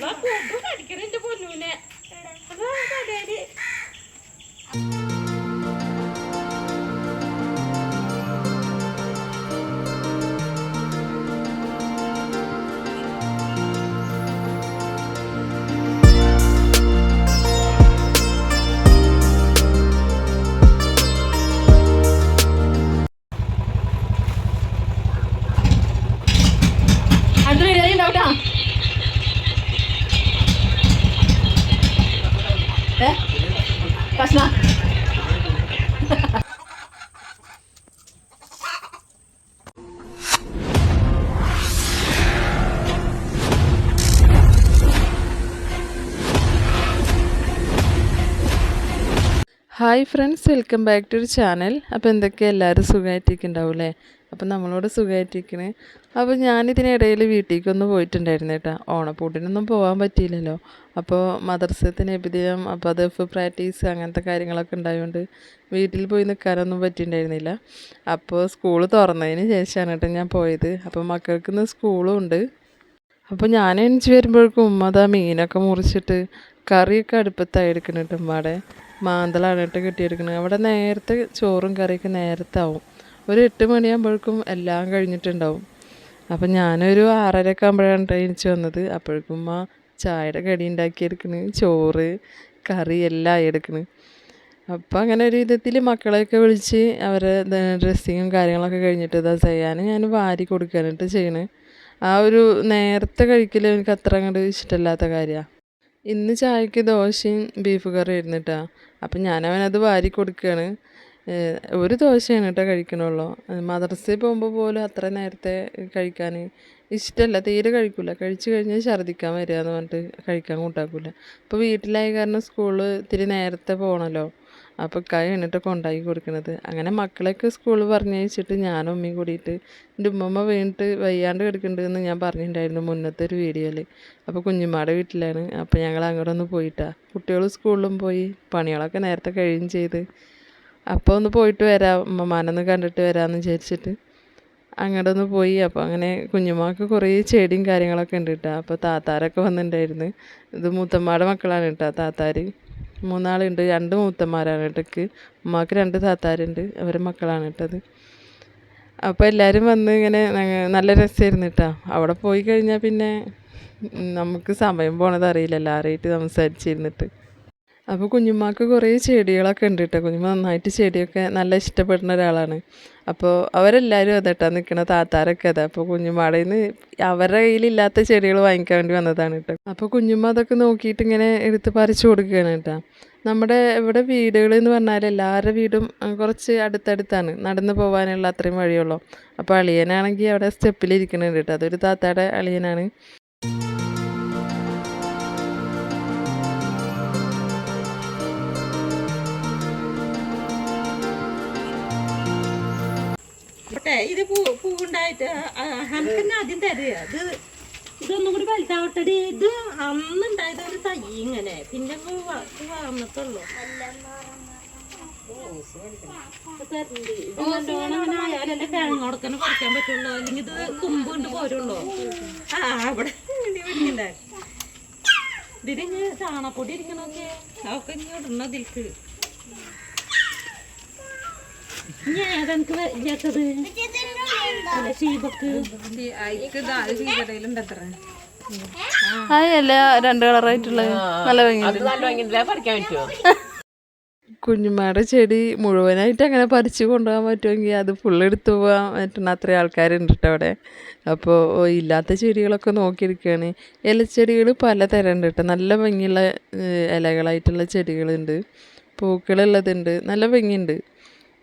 കൂട്ടു കടിക്കണ എന്റെ പൊന്നൂനെ അതാ കടയിൽ കഷ്ണ hi friends welcome back to ഒരു ചാനൽ അപ്പോൾ എന്തൊക്കെയാണ് എല്ലാവരും സുഖമായിട്ടിരിക്കുന്നുണ്ടാവും അപ്പോൾ നമ്മളോട് സുഖമായിട്ടിരിക്കണേ അപ്പോൾ ഞാനിതിനിടയിൽ വീട്ടിലേക്കൊന്ന് പോയിട്ടുണ്ടായിരുന്നു കേട്ടോ. ഓണപ്പൂട്ടിനൊന്നും പോകാൻ പറ്റിയില്ലല്ലോ. അപ്പോൾ മദർസത്തിന് എബിദിനം അപ്പോൾ അത് എഫ് പ്രാക്ടീസ് അങ്ങനത്തെ കാര്യങ്ങളൊക്കെ ഉണ്ടായതുകൊണ്ട് വീട്ടിൽ പോയി നിൽക്കാനൊന്നും പറ്റിയിട്ടുണ്ടായിരുന്നില്ല. അപ്പോൾ സ്കൂൾ തുറന്നതിന് ശേഷമാണ് കേട്ടോ ഞാൻ പോയത്. അപ്പോൾ മക്കൾക്ക് ഇന്ന് സ്കൂളും ഉണ്ട്. അപ്പോൾ ഞാൻ എണിച്ച് വരുമ്പോഴേക്കും ഉമ്മ അതാ മീനൊക്കെ മുറിച്ചിട്ട് കറിയൊക്കെ അടുപ്പത്തായി എടുക്കുന്നുണ്ട് ഉമ്മയുടെ മാന്തളാണ് കേട്ടോ കിട്ടിയെടുക്കുന്നത് അവിടെ നേരത്തെ ചോറും കറിയൊക്കെ നേരത്തെ ആവും ഒരു എട്ട് മണിയാകുമ്പോഴേക്കും എല്ലാം കഴിഞ്ഞിട്ടുണ്ടാവും. അപ്പം ഞാനൊരു ആറരയൊക്കെ ആകുമ്പോഴാണ് ട്ടോ എണിച്ച് വന്നത്. അപ്പോഴേക്കും ആ ചായയുടെ കടി ഉണ്ടാക്കിയെടുക്കണ് ചോറ് കറി എല്ലാം എടുക്കണ്. അപ്പോൾ അങ്ങനെ ഒരു വിധത്തിൽ മക്കളെയൊക്കെ വിളിച്ച് അവരെ ഡ്രസ്സിങ്ങും കാര്യങ്ങളൊക്കെ കഴിഞ്ഞിട്ട് ഇതാ ചെയ്യാൻ ഞാൻ വാരി കൊടുക്കാനായിട്ട് ചെയ്യണേ. ആ ഒരു നേരത്തെ കഴിക്കൽ എനിക്ക് അത്ര അങ്ങോട്ട് ഇഷ്ടമല്ലാത്ത കാര്യമാണ് ഇന്ന് ചായക്ക് ദോശയും ബീഫ് കറി ഇരുന്നിട്ടാണ് അപ്പം ഞാനവനത് വാരി കൊടുക്കുകയാണ് ഒരു ദോശയാണ് കേട്ടോ കഴിക്കണുള്ളൂ. മദ്രസയിൽ പോകുമ്പോൾ പോലും അത്ര നേരത്തെ കഴിക്കാൻ ഇഷ്ടമല്ല. തീരെ കഴിക്കില്ല കഴിച്ചു കഴിഞ്ഞാൽ ഛർദ്ദിക്കാൻ വരിക എന്ന് പറഞ്ഞിട്ട് കഴിക്കാൻ കൂട്ടാക്കില്ല അപ്പോൾ വീട്ടിലായ കാരണം സ്കൂളിൽ ഇത്തിരി നേരത്തെ പോകണമല്ലോ അപ്പോൾ കൈ എന്നിട്ട് കൊണ്ടാക്കി കൊടുക്കണത്. അങ്ങനെ മക്കളെയൊക്കെ സ്കൂളിൽ പറഞ്ഞയച്ചിട്ട് ഞാനും ഉമ്മയും കൂടിയിട്ട് എന്റെ ഉമ്മമ്മ വീണിട്ട് വയ്യാണ്ട് കിടക്കുന്നുണ്ടെന്ന് ഞാൻ പറഞ്ഞിട്ടുണ്ടായിരുന്നു മുന്നത്തെ ഒരു വീഡിയോയിൽ അപ്പോൾ കുഞ്ഞുമ്മയുടെ വീട്ടിലാണ്. അപ്പോൾ ഞങ്ങൾ അങ്ങോട്ടൊന്ന് പോയിട്ടാണ് പോയിട്ടാ. കുട്ടികൾ സ്കൂളിലും പോയി പണികളൊക്കെ നേരത്തെ കഴിയും ചെയ്ത്. അപ്പോൾ ഒന്ന് പോയിട്ട് വരാം ഉമ്മമാനൊന്ന് കണ്ടിട്ട് വരാമെന്ന് വിചാരിച്ചിട്ട്. അങ്ങോട്ട് ഒന്ന് പോയി അപ്പോൾ അങ്ങനെ കുഞ്ഞുമാക്ക് കുറേ ചെടിയും കാര്യങ്ങളൊക്കെ ഉണ്ട് കേട്ടോ അപ്പോൾ താത്താരൊക്കെ വന്നിട്ടുണ്ടായിരുന്നു ഇത് മൂത്തമ്മയുടെ മക്കളാണ് കേട്ടോ താത്താർ മൂന്നാളുണ്ട് രണ്ട് മൂത്തന്മാരാണ് കേട്ടക്ക് ഉമ്മാക്ക് രണ്ട് താത്താരുണ്ട് അവരുടെ മക്കളാണ് കേട്ടത് അപ്പോൾ എല്ലാവരും വന്ന് ഇങ്ങനെ നല്ല രസമായിരുന്നു കേട്ടോ അവിടെ പോയി കഴിഞ്ഞാൽ പിന്നെ നമുക്ക് സമയം പോണത് അറിയില്ല എല്ലാവരുമായിട്ട് സംസാരിച്ചിരുന്നിട്ട്. അപ്പോൾ കുഞ്ഞുമ്മാക്ക് കുറേ ചെടികളൊക്കെ ഉണ്ട് കേട്ടോ കുഞ്ഞുമ്മ നന്നായിട്ട് ചെടിയൊക്കെ നല്ല ഇഷ്ടപ്പെടുന്ന ഒരാളാണ്. അപ്പോൾ അവരെല്ലാവരും അതെട്ടാ നിൽക്കുന്ന താത്താരൊക്കെ അതാ. അപ്പോൾ കുഞ്ഞുമ്മയുടെ നിന്ന് അവരുടെ കയ്യിലില്ലാത്ത ചെടികൾ വാങ്ങിക്കാൻ വേണ്ടി വന്നതാണ് കേട്ടോ. അപ്പോൾ കുഞ്ഞുമ്മ അതൊക്കെ നോക്കിയിട്ട് ഇങ്ങനെ എടുത്ത് പറിച്ചു കൊടുക്കുകയാണ് കേട്ടോ. നമ്മുടെ ഇവിടെ വീടുകൾ എന്ന് പറഞ്ഞാൽ എല്ലാവരുടെ വീടും കുറച്ച് അടുത്തടുത്താണ്. നടന്നു പോകാനുള്ള അത്രയും വഴിയുള്ളൂ. അപ്പോൾ അളിയനാണെങ്കിൽ അവിടെ സ്റ്റെപ്പിലിരിക്കുന്നുണ്ട് കേട്ടോ. അതൊരു താത്താടെ അളിയനാണ്. ഇത് പൂ പൂവുണ്ടായിട്ട് ഹനക്കെന്നെ ആദ്യം തരുക. ഇത് ഇതൊന്നും കൂടി വലുതാവട്ടെ ഇത് അന്നുണ്ടായത് ഒരു തൈ ഇങ്ങനെ. പിന്നെ വന്നിട്ടുള്ളു. വളർന്നിട്ടുള്ളൂ ആയാലല്ലേ കിഴങ്ങ് കൊടുക്കാൻ പറിക്കാൻ പറ്റുള്ളൂ. അല്ലെങ്കിൽ ഇത് കുമ്പ് കൊണ്ട് പോരുള്ളൂ. ആ അവിടെ ഇതിന് ചാണപ്പൊടി ഇരിക്കണൊക്കെ? അതൊക്കെ ഇനി ഇടണം ഇതിൽക്ക്. ഇനി ഏതെനിക്ക് ഇല്ലാത്തത്? അല്ല ഷീബക്ക് രണ്ട് കളറായിട്ടുള്ളത് നല്ല ഭംഗി കുഞ്ഞുമാരുടെ ചെടി മുഴുവനായിട്ട് അങ്ങനെ പറിച്ചു കൊണ്ടുപോകാൻ പറ്റുമെങ്കിൽ അത് ഫുള്ള് എടുത്തു പോകാൻ പറ്റുന്ന അത്രയും ആൾക്കാരുണ്ട് കേട്ടോ അവിടെ അപ്പോൾ ഇല്ലാത്ത ചെടികളൊക്കെ നോക്കിയിരിക്കുകയാണ്. ഇലച്ചെടികൾ പലതരം ഉണ്ട് കേട്ടോ നല്ല ഭംഗിയുള്ള ഇലകളായിട്ടുള്ള ചെടികളുണ്ട്. പൂക്കളുള്ളതുണ്ട്. നല്ല ഭംഗിയുണ്ട്.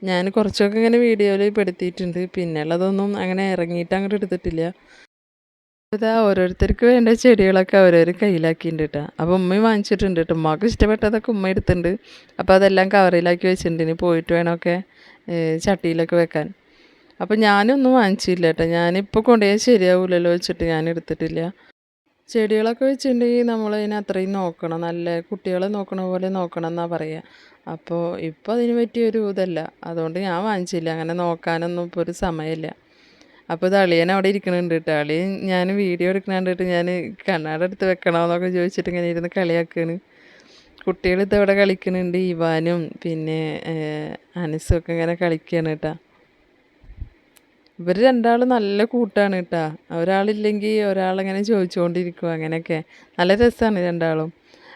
ഞാൻ കുറച്ചൊക്കെ ഇങ്ങനെ വീഡിയോയിൽ പെടുത്തിയിട്ടുണ്ട്. പിന്നെ ഉള്ളതൊന്നും അങ്ങനെ ഇറങ്ങിയിട്ട് അങ്ങോട്ട് എടുത്തിട്ടില്ല. ഇതാ ഓരോരുത്തർക്ക് വേണ്ട ചെടികളൊക്കെ ഓരോരു കയ്യിലാക്കിയിട്ടുണ്ട് കേട്ടോ. അപ്പോൾ ഉമ്മയും വാങ്ങിച്ചിട്ടുണ്ട് കേട്ടോ. ഉമ്മക്ക് ഇഷ്ടപ്പെട്ടതൊക്കെ ഉമ്മ എടുത്തിട്ടുണ്ട്. അപ്പോൾ അതെല്ലാം കവറിലാക്കി വെച്ചിട്ടുണ്ട്. ഇനി പോയിട്ട് വേണമൊക്കെ ചട്ടിയിലൊക്കെ വെക്കാൻ. അപ്പോൾ ഞാനൊന്നും വാങ്ങിച്ചില്ല കേട്ടോ. ഞാനിപ്പോൾ കൊണ്ടുപോയാൽ ശരിയാവില്ലല്ലോ വെച്ചിട്ട് ഞാൻ എടുത്തിട്ടില്ല. ചെടികളൊക്കെ വെച്ചിട്ടുണ്ടെങ്കിൽ നമ്മളതിനെ അത്രയും നോക്കണം. നല്ല കുട്ടികളെ നോക്കണ പോലെ നോക്കണം എന്നാണ് പറയുക അപ്പോൾ ഇപ്പോൾ അതിന് പറ്റിയൊരു ഇതല്ല. അതുകൊണ്ട് ഞാൻ വാങ്ങിച്ചില്ല. അങ്ങനെ നോക്കാനൊന്നും ഇപ്പോൾ ഒരു സമയമില്ല അപ്പോൾ ഇത് അളിയൻ അവിടെ ഇരിക്കണുണ്ട് കേട്ടോ. അളിയൻ ഞാൻ വീഡിയോ എടുക്കണ കണ്ടിട്ട് ഞാൻ കണ്ണാട എടുത്ത് വെക്കണമെന്നൊക്കെ ചോദിച്ചിട്ട് ഇങ്ങനെ ഇരുന്ന് കളിയാക്കാണ്. കുട്ടികൾ ഇതവിടെ കളിക്കുന്നുണ്ട് ഇവാനും പിന്നെ അനസും ഒക്കെ ഇങ്ങനെ കളിക്കുകയാണ് കേട്ടോ. ഇവർ രണ്ടാളും നല്ല കൂട്ടാണ് കേട്ടാ ഒരാളില്ലെങ്കിൽ ഒരാളങ്ങനെ ചോദിച്ചുകൊണ്ടിരിക്കും അങ്ങനെയൊക്കെ. നല്ല രസമാണ് രണ്ടാളും.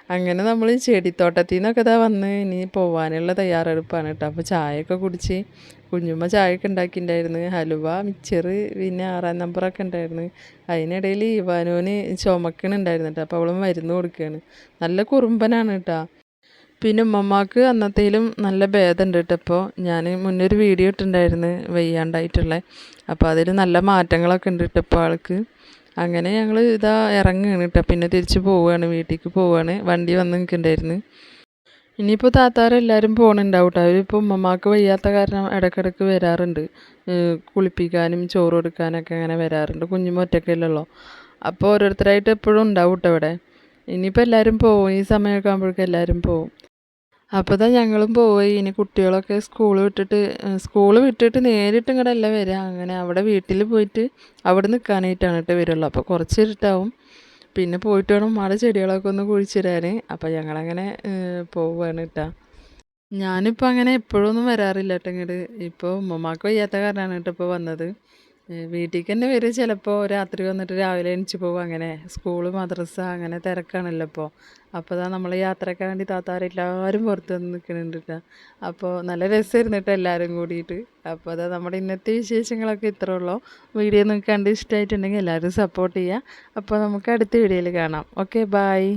അങ്ങനെ നമ്മൾ ചെടിത്തോട്ടത്തിൽ നിന്നൊക്കെ ഇതാ വന്ന് ഇനി പോവാനുള്ള തയ്യാറെടുപ്പാണ് കേട്ടോ അപ്പോൾ ചായയൊക്കെ കുടിച്ച് കുഞ്ഞുമ്മ ചായയൊക്കെ ഉണ്ടാക്കിയിട്ടുണ്ടായിരുന്നു ഹലുവ മിച്ചർ പിന്നെ ആറാം നമ്പറൊക്കെ ഉണ്ടായിരുന്നു അതിനിടയിൽ ഇവാനോന് ചുമക്കണുണ്ടായിരുന്നു കേട്ടോ അപ്പോൾ അവൾ മരുന്ന് കൊടുക്കുകയാണ് നല്ല കുറുമ്പനാണ് കേട്ടോ പിന്നെ ഉമ്മമാക്ക് അന്നത്തേലും നല്ല ഭേദമുണ്ട് കേട്ടോ ഇപ്പോൾ ഞാൻ മുന്നേ ഒരു വീഡിയോ ഇട്ടിട്ടുണ്ടായിരുന്നു വയ്യാണ്ടായിട്ടുള്ള. അപ്പോൾ അതിൽ നല്ല മാറ്റങ്ങളൊക്കെ ഉണ്ട് കേട്ടോ ഇപ്പോൾ ആൾക്ക്. അങ്ങനെ ഞങ്ങൾ ഇതാ ഇറങ്ങുകയാണ് കേട്ടോ പിന്നെ തിരിച്ച് പോവുകയാണ് വീട്ടിലേക്ക് പോവുകയാണ് വണ്ടി വന്ന് നിൽക്കുന്നുണ്ടായിരുന്നു. ഇനിയിപ്പോൾ താത്താരെല്ലാവരും പോകണുണ്ടാവും കേട്ടോ അവരിപ്പോൾ ഉമ്മമാക്ക് വയ്യാത്ത കാരണം ഇടയ്ക്കിടയ്ക്ക് വരാറുണ്ട്. കുളിപ്പിക്കാനും ചോറ് കൊടുക്കാനൊക്കെ അങ്ങനെ വരാറുണ്ട്. കുഞ്ഞുമ്മ ഒറ്റയ്ക്കല്ലല്ലോ അപ്പോൾ ഓരോരുത്തരായിട്ട് എപ്പോഴും ഉണ്ടാവും കേട്ടോ ഇവിടെ. ഇനിയിപ്പോൾ എല്ലാവരും പോവും. ഈ സമയമൊക്കെ ആകുമ്പോഴേക്കും എല്ലാവരും പോവും. അപ്പോൾ തന്നെ ഞങ്ങളും പോയി. ഇനി കുട്ടികളൊക്കെ സ്കൂൾ വിട്ടിട്ട് സ്കൂൾ വിട്ടിട്ട് നേരിട്ട് ഇങ്ങോട്ടല്ല വരിക അങ്ങനെ അവിടെ വീട്ടിൽ പോയിട്ട് അവിടെ നിൽക്കാനായിട്ടാണ് കേട്ടോ വരുള്ളൂ. അപ്പോൾ കുറച്ച് ഇരുട്ടാവും. പിന്നെ പോയിട്ട് വേണം മഴ ചെടികളൊക്കെ ഒന്ന് കുഴിച്ചിടാൻ അപ്പോൾ ഞങ്ങളങ്ങനെ പോവുകയാണ് കേട്ടോ. ഞാനിപ്പോൾ അങ്ങനെ എപ്പോഴൊന്നും വരാറില്ല കേട്ടോ ഇങ്ങോട്ട് ഇപ്പോൾ ഉമ്മമാക്ക് വയ്യാത്ത കാരണമാണ് കേട്ടോ ഇപ്പോൾ വന്നത്. വീട്ടിലേക്ക് തന്നെ വരും. ചിലപ്പോൾ രാത്രി വന്നിട്ട് രാവിലെ എണിച്ച് പോകും അങ്ങനെ സ്കൂൾ മദ്രസ അങ്ങനെ തിരക്കാണല്ലോ ഇപ്പോൾ അപ്പോൾ അതാ നമ്മൾ യാത്രയ്ക്ക് വേണ്ടി താത്താരെല്ലാവരും പുറത്ത് വന്ന് നിൽക്കുന്നുണ്ട് അപ്പോൾ നല്ല രസമായിരുന്നു കേട്ടോ എല്ലാവരും കൂടിയിട്ട്. അപ്പോൾ അതാ നമ്മുടെ ഇന്നത്തെ വിശേഷങ്ങളൊക്കെ ഇത്രേ ഉള്ളൂ. വീഡിയോ നിങ്ങൾക്ക് കണ്ട് ഇഷ്ടമായിട്ടുണ്ടെങ്കിൽ എല്ലാവരും സപ്പോർട്ട് ചെയ്യുക അപ്പോൾ നമുക്ക് അടുത്ത വീഡിയോയിൽ കാണാം. Okay bye